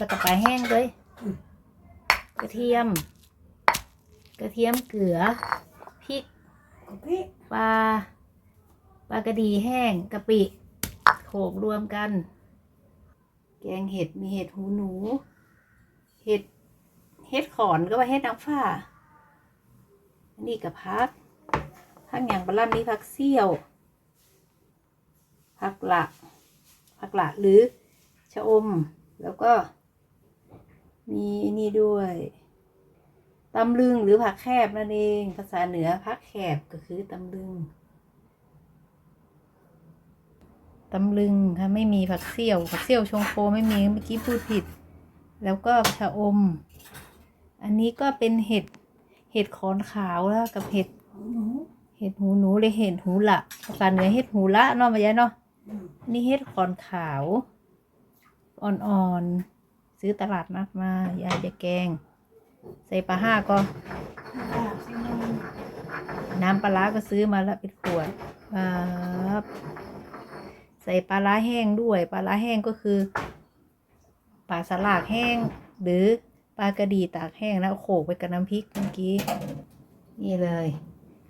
แล้วก็ปลาแห้งด้วยกระเทียม กระเทียมเกลือพริกกะปิปลาปลากระดีแห้งกะปิโขลกรวมกัน แกงเห็ดมีเห็ดหูหนู เห็ดเห็ดขอนก็ว่าเห็ดนางฟ้าอันนี้กับพักพักอย่างปลาล่ำนี่พักเซี่ยวผักหละผักหละหรือชะอม แล้วก็ มีนี่ด้วยตำลึงหรือผักแคบนั่นเอง ภาษาเหนือผักแคบก็คือตำลึงตำลึงค่ะไม่มีผักเสี่ยว ผักเสี่ยวชงโคไม่มีเมื่อกี้พูดผิด แล้วก็ชะอม อันนี้ก็เป็นเห็ดเห็ดขอนขาวแล้วกับเห็ดเห็ดหูหนูเลยเห็ดหูละภาษาเหนือเห็ดหูละเนาะมายายเนาะนนี่เห็ดขอนขาว อ่อนๆ ซื้อตลาดนัดมายายจะแกง ใส่ปลาห้าก็ น้ำปลาร้าก็ซื้อมาแล้วเป็นขวดครับใส่ปลาร้าแห้งด้วย ปลาร้าแห้งก็คือปลาสลากแห้ง หรือปลากระดีตากแห้งแล้วโขลกไปกับน้ำพริกเมื่อกี้ นี่เลย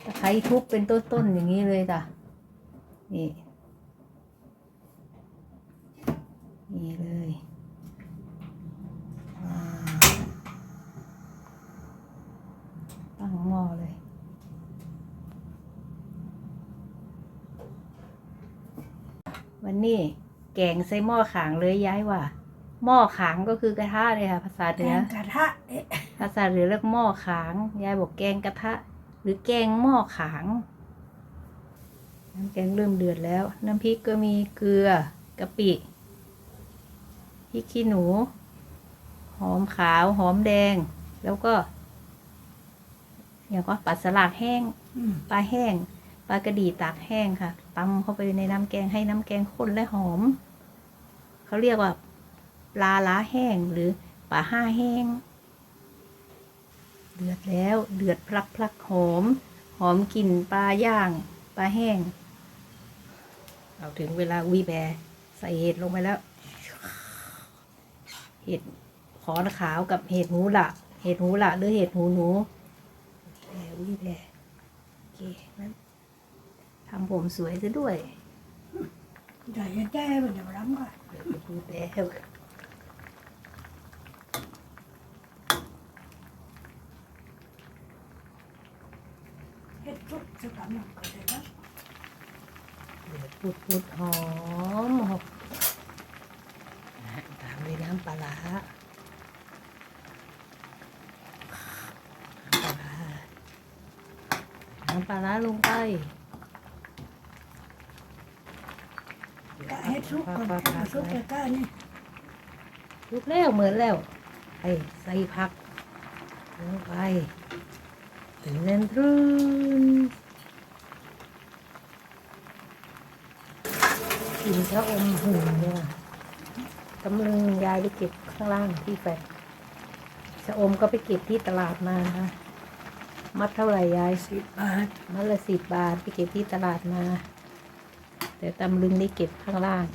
ตะไคร้ทุบเป็นต้นๆอย่างนี้เลยจ้ะนี่ นี่เลยว้าว ตั้งหม้อเลย วันนี้แกงใส่หม้อขางเลยย้ายว่า หม้อขางก็คือกระทะเลยค่ะ ภาษาแกเหนืองกระทะเอ๊ะภาษาเหนือเรียกหม้อขางยายบอกแกงกระทะ หรือแกงหม้อขาง น้ำแกงเริ่มเดือดแล้ว น้ำพริกก็มีเกลือกะปิพริกขี้หนู หอมขาวหอมแดง แล้วก็ อย่างก็ปัดสลัดแห้งอืมปลาแห้งปลากระดีตากแห้งค่ะตำเข้าไปในน้ำแกงให้น้ำแกงข้นและหอม เขาเรียกว่า ปลาล้าแห้งหรือปลาห้าแห้ง เดือดแล้วเดือดพลักพลักหอม หอมกลิ่นปลาย่าง ปลาแห้ง เอาถึงเวลาวีแบร์ใส่เห็ดลงไปแล้ว เห็ดขอนขาวกับเห็ดหูละ เห็ดหูละหรือเห็ดหูหนู แบร์วีแบร์โอเคนั้นทำผมสวยซะด้วยใหญ่แจ้มันจะร้ำก่อนเดี๋ยวไปดูแล้วเฮ็ดทุกสกัดหนักก็ได้แล้วเดือดปุดปุดหอมหอมนะตามด้วยน้ำปลาร้า น้ำปลาร้าน้ำปลาร้าลงไปกะเฮ็ดทุกคนกะทุกกะกะนี่ลุกแล้วเหมือนแล้วไปใส่ผักลงไปถึงเล่นทรุนกินชะอมหุ่นเนี่ยกำลังยายไปเก็บข้างล่างที่แฟนชะอมก็ไปเก็บที่ตลาดมานะคะ มัดเท่าไหร่ยายสิบบาทมัดละสิบบาทไปเก็บที่ตลาดมา แต่ตำลึงได้เก็บข้างล่าง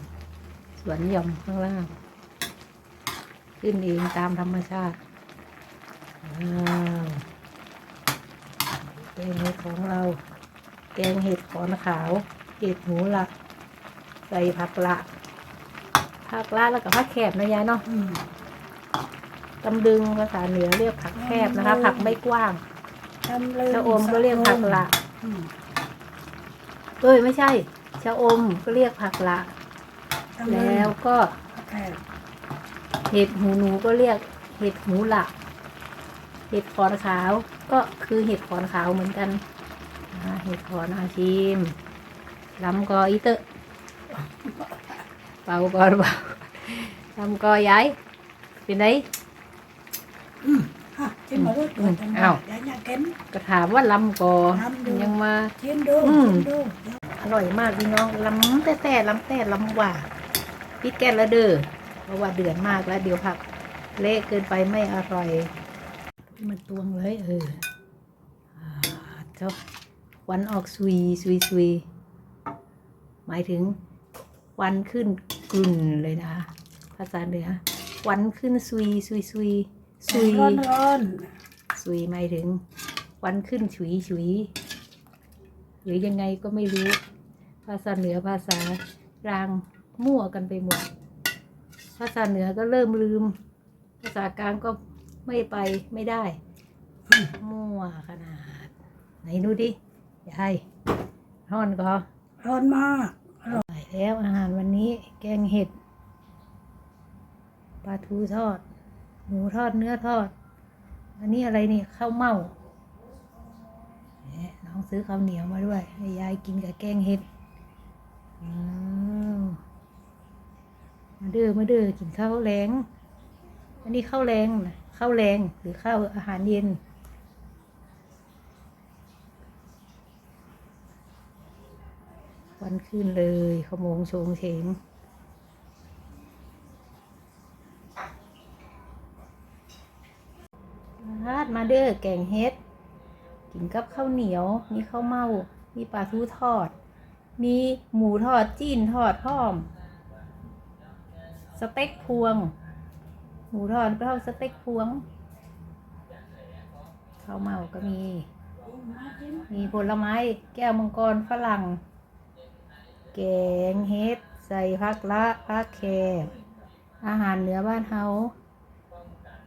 สวนหย่อมข้างล่าง ขึ้นเองตามธรรมชาติว้าวแกงเห็ดของเรา แกงเห็ดขอนขาว เห็ดหูละใส่ผักละผักละแล้วก็ผักแคบนะยายเนาะอืมตำดึงภาษาเหนือเรียกผักแคบนะคะ ผักไม่กว้าง ทำเลยชะอมก็เรียกผักละอืมเอ้ยไม่ใช่ ชะอมก็เรียกผักละทำเยแล้วก็แค่เห็ดหูหนูก็เรียกเห็ดหูหละเห็ดขอนขาว ก็คือเห็ดขอนขาวเหมือนกันอ่าเห็ดขอนอาชิมลำกออีเตอะเป่าก่อนเป่าลำกอย้ายเป็นไง ฮะจิ้มมาด้วยตัวจังหวะอ้าวอย่าอย่าเก็มก็ถามว่าลำกอลำดูยังมาชิมดูอืมชิมดูเดี๋ยวอร่อยมากพี่น้องลำแต่แต่ลำแต่ลำหว่าพี่แกนละเด้อเพราะว่าเดือดมากแล้วเดี๋ยวผัก เละเกินไปไม่อร่อยมันตวงเลยเอออ่าเจ้าควันออกซุยซุยซุยหมายถึงควันขึ้นกลุ่นเลยนะคะภาษาเหนือควันขึ้นซุยซุยซุย ซุยร้อนร้อนซุยหมายถึงควันขึ้นฉุยฉุย หรือยังไงก็ไม่รู้ ภาษาเหนือภาษารางมั่วกันไปหมด ภาษาเหนือก็เริ่มลืม ภาษากลางก็ไม่ไปไม่ได้ มั่วขนาด ไหนดูดิยายท่อนก็ร้อนมากไปแล้วอาหารวันนี้แกงเห็ดปลาทูทอด หมูทอดเนื้อทอด อันนี้อะไรนี่ข้าวเม่าเนี่ยน้องซื้อข้าวเหนียวมาด้วยให้ยายกินกับแกงเห็ดอืมมาเด้อมาเด้อกินข้าวแรงอันนี้ข้าวแรงนะข้าวแรงหรือข้าวอาหารเย็นวันขึ้นเลยขโมงโชงเฉง ราดมาเด้อแกงเฮ็ด กินกับข้าวเหนียว มีข้าวเมา มีปลาทูทอด มีหมูทอดจีนทอดพร้อม สเต็กพวง หมูทอดเปล่าสเต็กพวง ข้าวเมาก็มี มีผลไม้แก้วมังกรฝรั่ง แกงเฮ็ด ใส่ผักละผักแคอาหารเหนือบ้านเฮา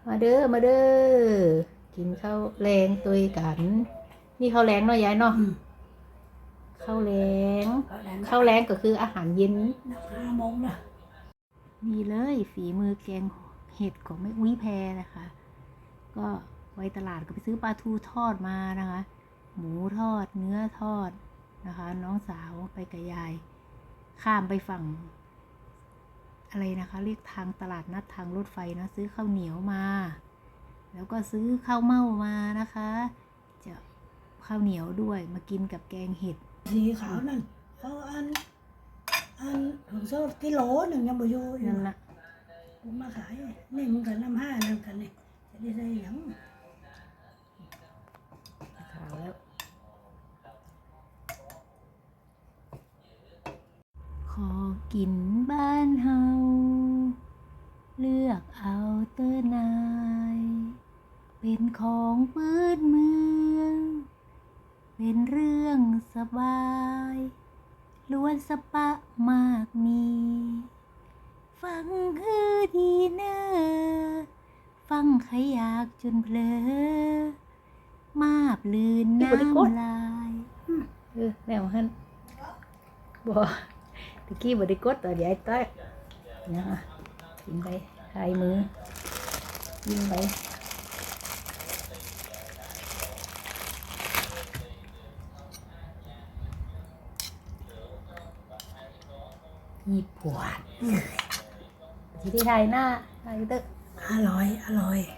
มาเด้อมาเด้อกินข้าวแรงตุยกัน นี่ข้าวแรงเนาะยายเนาะอืมข้าวแรงเอาแรงข้าวแรงก็คืออาหารเย็นห้าโมงละมีเลยฝีมือแกงเห็ดของแม่อุ้ยแพรนะคะ ก็ไว้ตลาดก็ไปซื้อปลาทูทอดมานะคะ หมูทอดเนื้อทอดนะคะ น้องสาวไปกับยาย ข้ามไปฝั่ง อะไรนะคะ เรียกทางตลาดนัดทางรถไฟนะซื้อข้าวเหนียวมา แล้วก็ซื้อข้าวเม่ามานะคะ จะข้าวเหนียวด้วยมากินกับแกงเห็ดสีขาวนั่นเขาอันอันของโซ่กิโลหนึ่งยังบ่อยู่อยู่นั่นละผมมาขายนี่มึงกันน้ำห้านั่นกันนี่จะได้ได้หยังขาวแล้วขอกินบ้านเฮา เลือกเอาเตอร์นาย เป็นของปืนเมือง เป็นเรื่องสบาย ล้วนสปะมากมี ฟังคือดีเนอฟังขยากจนเพลอ มาบลืนน้ำลายเออแนวฮันบ่ตะกี้บ่ได้กดต่อเดี๋ยวไอ้ต้อยนะคะกินไปทายมือยิงไป ยี่ปวดทีที่ไทยหน้าไทยตึกอร่อย อร่อยอ